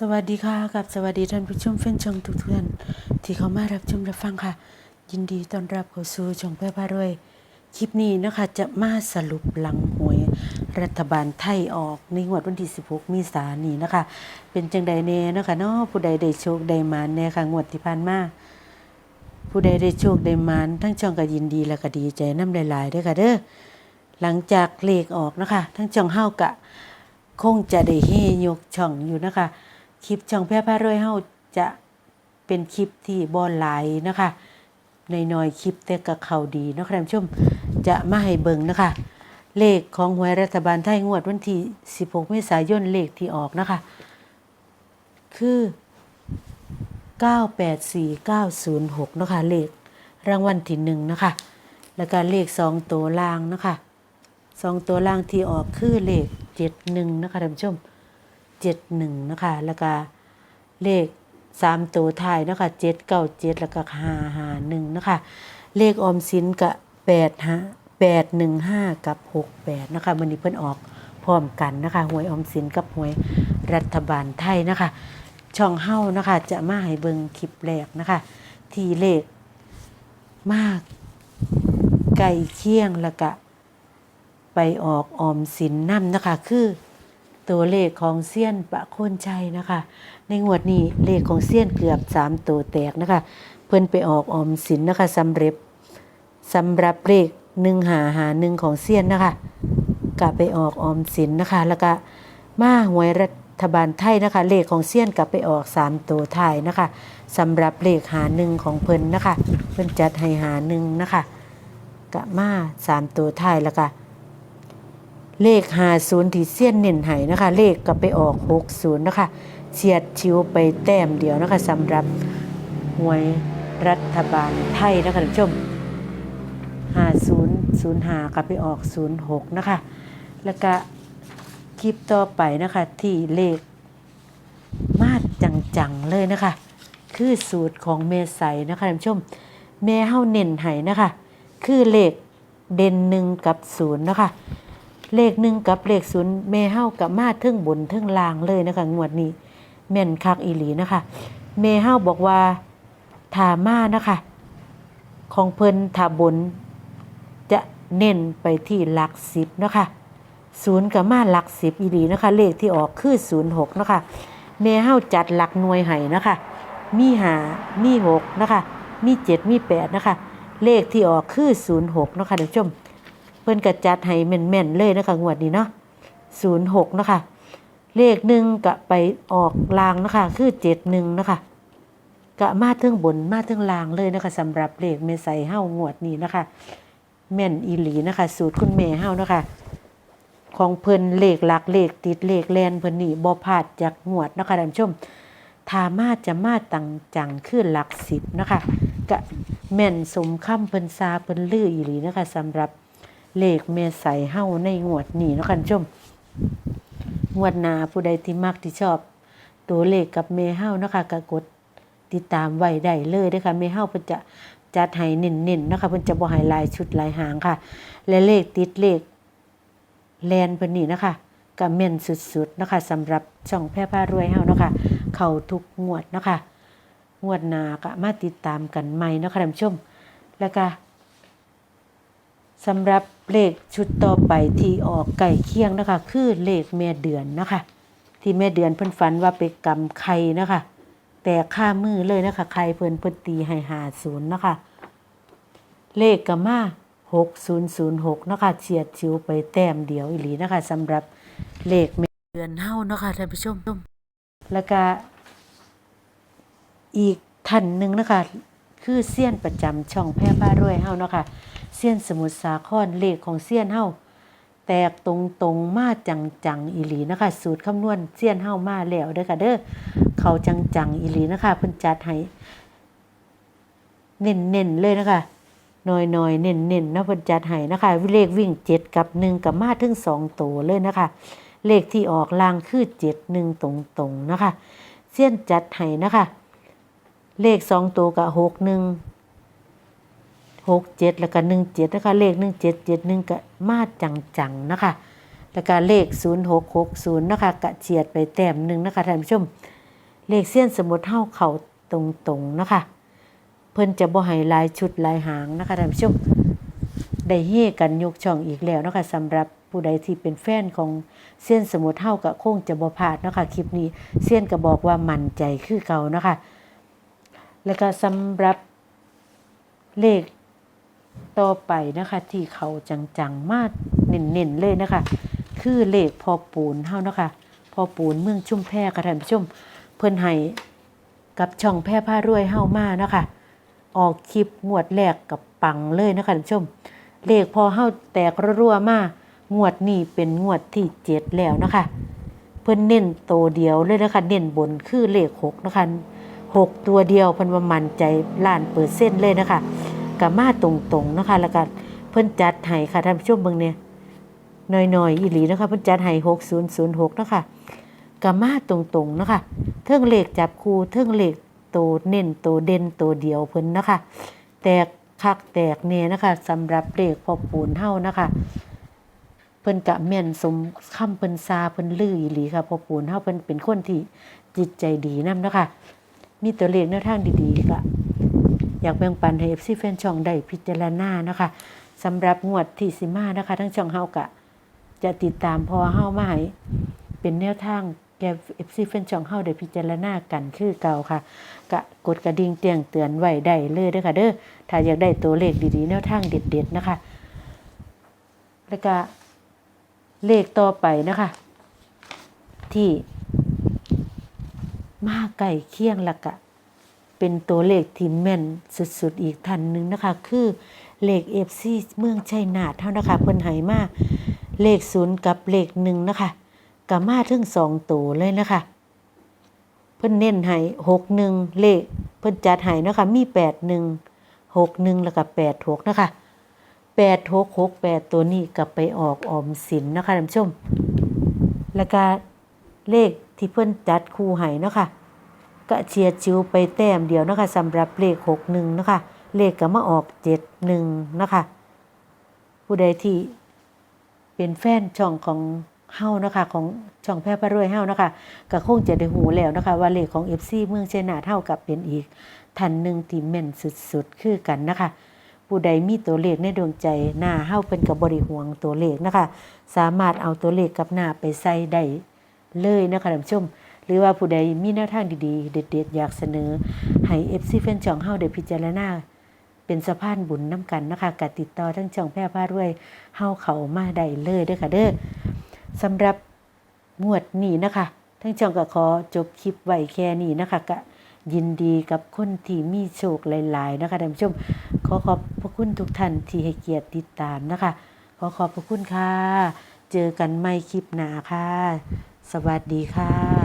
สวัสดีค่ะกับสวัสดีท่านผู้ชมแฟนช่องทุกท่านที่เข้ามารับชมรับฟังค่ะ ยินดีต้อนรับเข้าสู่ช่องแพ่พารวย คลิปนี้นะคะจะมาสรุปหลังหวย รัฐบาลไทยออกในงวดวันที่ 16 มีสานี้นะคะ เป็นจังใดแน่นะคะเนาะผู้ใดได้โชคได้มาแน่ค่ะงวดที่ผ่านมาผู้ใดได้โชคได้มานทั้งช่องก็ยินดีและก็ดีใจน้ำหลายๆด้วยค่ะเด้อหลังจากเลขออกนะคะ ทั้งช่องเฮากะ คงจะได้เฮยกช่องอยู่นะคะ คลิปช่องแพร่พารวยเฮาจะเป็นคลิปที่บอลหลายนะคะในน้อยคลิปแต่กับเขาดีนะคะท่านผู้ชมจะมาให้เบิ่งนะคะ เลขของหวยรัฐบาลไทยงวดวันที่ 16 เมษายนเลขที่ออกนะคะ คือ 984906 นะคะ เลขรางวัลที่หนึ่งนะคะ แล้วก็เลขสองตัวล่างนะคะสองตัวล่างที่ออกคือเลขเจ็ดหนึ่งนะคะท่านผู้ชม เจ็ดหนึ่งนะคะ แล้วก็เลขสามตัวท้ายนะคะเจ็ดเก้าเจ็ดแล้วก็ห้าห้าหนึ่งนะคะ เลขออมสินกับแปดห้าแปดหนึ่งห้ากับหกแปดนะคะวันนี้เพิ่นออกพร้อมกันนะคะหวยออมสินกับหวยรัฐบาลไทยนะคะ ช่องเฮ้านะคะจะมาให้เบิงคลิปแรกนะคะ ที่เลขมากไก่เคียงแล้วก็ไปออกออมสินน้ำนะคะคือ ตัวเลขของเซียนปะโคนชัยนะคะ ในงวดนี้เลขของเซียนเกือบสามตัวแตกนะคะ เพิ่นไปออกออมสินนะคะสำเร็จสำหรับเลขหนึ่งหาหาหนึ่งของเซียนนะคะกลับไปออกออมสินนะคะ แล้วก็มาหวยรัฐบาลไทยนะคะ เลขของเซียนกลับไปออกสามตัวไทยนะคะสำหรับเลขหาหนึ่งของเพิ่นนะคะ เพิ่นจัดให้หาหนึ่งนะคะกะมาสามตัวไทยแล้วก็ เลขหาศูนย์ที่เซียนเน้นให้นะคะ เลขกลับไปออกหกศูนย์นะคะเฉียดชิวไปแต้มเดียวนะคะสำหรับหวยรัฐบาลไทยนะคะท่านผู้ชมหาศูนย์ศูนย์หากับไปออกศูนย์หกนะคะ แล้วก็คลิปต่อไปนะคะที่เลขมาดจังๆเลยนะคะ คือสูตรของเมไสนะคะท่านผู้ชมแม่เฮาเน้นให้นะคะ คือเลขเด่นหนึ่งกับศูนย์นะคะ เลขหนึ่งกับเลขศูนย์แม่เฮากับมาทึ่งบนทึ่งล่างเลยนะคะงวดนี้ แม่นคักอีหลีนะคะแม่เฮาบอกว่าถามานะคะ ของเพิ่นถาบน จะเน้นไปที่หลักสิบนะคะศูนย์กับมาหลักสิบอีดีนะคะ เลขที่ออกคือศูนย์หกนะคะแม่เฮาจัดหลักหน่วยให้นะคะ มีหามีหกนะคะ มีเจ็ดมีแปดนะคะ เลขที่ออกคือศูนย์หกนะคะท่านผู้ชม เพิ่นก็จัดให้แม่นๆเลยนะคะงวดนี้เนาะศูนย์หกนะคะ เลขหนึ่งก็ไปออกลางนะคะ คือเจ็ดหนึ่งนะคะกะมาเทิงบนมาเทิงลางเลยนะคะสำหรับเลขเมไซเฮ้างวดนี้นะคะ แม่นอีหลีนะคะ สูตรคุณแม่เฮ้านะคะ ของเพิ่นเลขหลักเลขติดเลขแลนเพิ่นนี่บ่พลาดจากงวดนะคะท่านผู้ชมถามาจะมาตังจังคือหลักสิบนะคะกะแม่นสมคำเพิ่นซาเพิ่นลืออีหลีนะคะสำหรับ เลขเมไซเฮ้าในงวดนี้นะคะท่านชมงวดนาผู้ใดที่มักที่ชอบ ตัวเลขกับเมเฮ้านะคะก็กดติดตามไว้ได้เลยเด้อค่ะแม่เฮาเพิ่นจะจัดให้เน้นๆนะคะเพิ่นจะบ่ให้ลายชุดหลายหางค่ะ และเลขติดเลขแลนเพิ่นนี่นะคะก็แม่นสุดๆนะคะสำหรับช่องแพร่พารวยเฮานะคะเข้าทุกงวดนะคะงวดหน้าก็มาติดตามกันใหม่นะคะท่านผู้ชมแล้วก็ สำหรับเลขชุดต่อไปที่ออกไก่เคียงนะคะ คือเลขแม่เดือนนะคะ ที่แม่เดือนเพิ่นฝันว่าไปกำไข่นะคะ แต่ค่ามือเลยนะคะใครเพิ่นเพิ่นตีให้หาศูนย์นะคะ เลขก็มาหกศูนย์ศูนย์หกนะคะเฉียดชิวไปแต้มเดียวอีหลีนะคะสำหรับเลขแม่เดือนเฮานะคะท่านผู้ชมแล้วก็อีกท่านหนึ่งนะคะ คือเซียนประจำช่องแพร่บ้ารวยเฮาเนาะค่ะเซียนสมุทรสาครเลขของเซียนเฮาแตกตรงตรงๆมาจังจังๆอีหลีนะคะสูตรคำนวณเซียนเฮามาแล้วเด้อค่ะเด้อเขาจังจังๆอีหลีนะคะเพิ่นจัดให้เน้นเน้นๆเลยนะคะน้อยน้อยๆเน้นเน้นนะเพิ่นจัดให้นะคะเลขวิ่งเจ็ดกับหนึ่งกับมาถึงสองตัวเลยนะคะ เลขที่ออกลางคือเจ็ดหนึ่งตรงตรงๆนะคะเสี้ยนจัดให้นะคะ เลขสองตัวกับหกหนึ่งหกเจ็ดแล้วก็หนึ่งเจ็ดนะคะเลขหนึ่งเจ็ดเจ็ดหนึ่งกับมาจังจังๆนะคะแล้วก็เลขศูนย์หกหกศูนย์นะคะกะเฉียดไปแต้มหนึ่งนะคะท่านผู้ชม เลขเสี้ยนสมุดเท่าเขาตรงๆนะคะ เพิ่นจะบ่ให้ลายชุดลายหางนะคะท่านผู้ชมได้เฮกันยกช่องอีกแล้วนะคะสำหรับผู้ใดที่เป็นแฟนของเส้นสมุทรเท่ากับโค้งจะบ่พลาดนะคะคลิปนี้เส้นก็บอกว่ามั่นใจคือเก่านะคะ แล้วก็สำหรับเลขต่อไปนะคะ ที่เขาจังๆ มากเน้นๆ เลยนะคะ คือเลขพอปูนเฮานะคะ พอปูนเมืองชุ่มแพค่ะท่านผู้ชม เพิ่นให้กับช่องแพร่ผ้ารวยเฮามานะคะ ออกคลิปงวดแรกกับปังเลยนะคะท่านผู้ชม เลขพอเฮาแตกรัวๆมางวดนี้เป็นงวดที่เจ็ดแล้วนะคะ เพิ่นเน้นโตเดียวเลยนะคะ เน้นบนคือเลขหกนะคะ หกตัวเดียวเพิ่นว่ามั่นใจล้านเปอร์เซ็นต์เลยนะคะกับมาตรงๆนะคะแล้วก็เพิ่นจัดให้ค่ะท่านผู้ชมเบิ่งเนี่ยน้อยๆอีหลีนะคะเพิ่นจัดให้6006นะคะกับมาตรงๆนะคะเทิงเลขจับคู่เทิงเลขโตวเน้นโตวเด่นโตวเดียวเพิ่นนะคะ แตกคักแตกเนี่ยนะคะสำหรับเลขพอปูนเฮานะคะเพิ่นกะแม่นสมคำเพิ่นซาเพิ่นลืออีหลีค่ะพอปูนเฮาเพิ่นเป็นคนที่จิตใจดีนำนะคะ มีตัวเลขแนวทางดีๆก็อยากแบ่งปันให้ FC แฟนช่องได้พิจารณานะคะสำหรับงวดที่สิมานะคะ ทั้งช่องเฮากะ จะติดตามพอเฮามาให้เป็นแนวทางแก่ FC แฟนช่องเฮาได้พิจารณากันคือเก่าค่ะกะกดกระดิ่งแจ้งเตือนไว้ได้เลยเด้อค่ะเด้อถ้าอยากได้ตัวเลขดีๆ แนวทางเด็ด ๆนะคะ แล้วก็เลขต่อไปนะคะ ที่ มาใกล้เคียงละกะ เป็นตัวเลขที่แม่นสุดๆอีกทันหนึ่งนะคะ คือเลขเอฟซีเมืองชัยนาทเท่านะคะเพิ่นหายมาเลขศูนย์กับเลขหนึ่งนะคะกับมาถึงสองตัวเลยนะคะ เพิ่นเน้นให้หกหนึ่งเลขเพิ่นจัดให้นะคะมีแปดหนึ่งหกหนึ่งแล้วก็แปดหกนะคะแปดหกหกแปดตัวนี้กลับไปออกออมสินนะคะท่านผู้ชม แล้วก็เลข ที่เพิ่อนจัดคู่ให้เนาะค่ะก็เฉียดชิวไปแต้มเดียวนะคะสำหรับเลขหกหนึ่งนะคะเลขก็มาออกเจ็ดหนึ่งนะคะผู้ใดที่เป็นแฟนช่องของเฮานะคะ ของช่องแพร่พระรวยเฮานะคะก็คงจะได้หูแล้วนะคะ ว่าเลขของ FC เมืองเชนาเท่ากับเป็นอีกทันหนึ่งที่แม่นสุดๆคือกันนะคะผู้ใดมีตัวเลขในดวงใจหน้าเฮาเป็นกับบริห่วงตัวเลขนะคะ สามารถเอาตัวเลขกับหน้าไปใส่ได้ เลยนะคะท่านผู้ชม หรือว่าผู้ใดมีแนวทางดีๆ เด็ดๆ อยากเสนอ ให้ FC แฟนช่องเฮาได้พิจารณาเป็นสะพานบุญน้ำกันนะคะกติดต่อทั้งช่องแพร่พารวยเฮาเขามาได้เลยเด้อค่ะเด้อสำหรับงวดนี้นะคะ ทั้งช่องก็ขอจบคลิปไว้แค่นี้นะคะก็ยินดีกับคนที่มีโชคหลาย ๆ นะคะท่านผู้ชม ขอขอบพระคุณทุกท่านที่ให้เกียรติติดตามนะคะ ขอขอบพระคุณค่ะ เจอกันใหม่คลิปหน้าค่ะ สวัสดีค่ะ